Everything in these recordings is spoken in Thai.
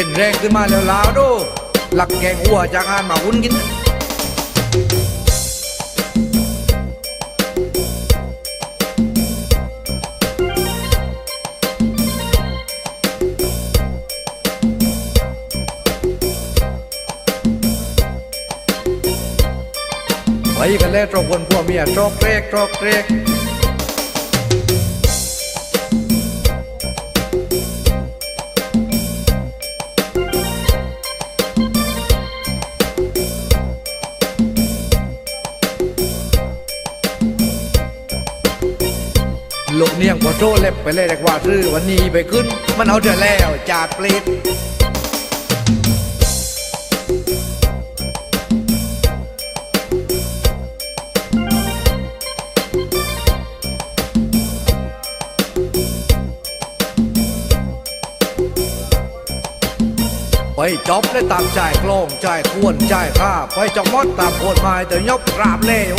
เป็นแรงขึ้นมาแล้วลาวดูหลักแกงหัวจากงานมาหุ้นกินไปกันแล้วตรอกคนพวกเมียตรอกเรกตรอกเกรก ลูกเนียงพอโจ้เล็บไปเลยแต่ว่าซื้อวันนี้ไปขึ้น มันเอาเถอแล้วจากเปลดไปจอบได้ตามจ่ายกลองจ่ายควรจ่ายค่า ไปจอมมดตามโคนไม้แต่ยกกราบเลว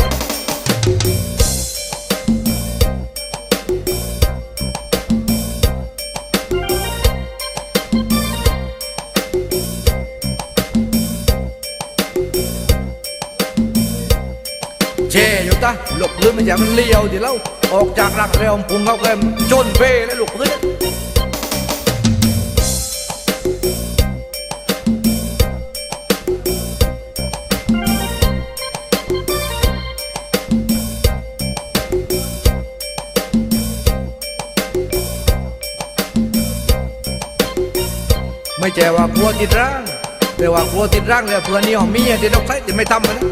เชอยู่ตะหลบพื้นมันอย่ามันเลี้ยวดิแล้วออกจากรักเร็วพุงเข้าเกมจนเป้แล้วหลบพื้นไม่ใช่ว่ากลัวติดร่าง แต่ว่ากลัวติดร่างเลยเพื่อนนี่ของมีอะที่เราใช้แต่ไม่ทำมันนะ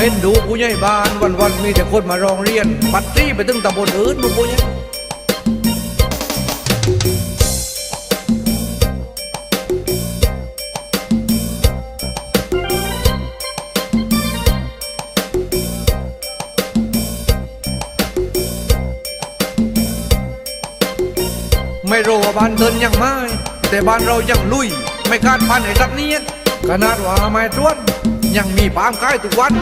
เห็นดูผู้ใหญ่บ้านวันๆมีแต่คนมาร้องเรียน ปัดตี้ไปถึงตำบลอื่นนู่นผู้ใหญ่ไม่รู้ว่าบ้านเดินยังไม่แต่บ้านเรายังลุย ไม่คาดพันไอ้สักเนี้ยขนาดว่าไม่ทวน ยังมีปามกายทุกวัน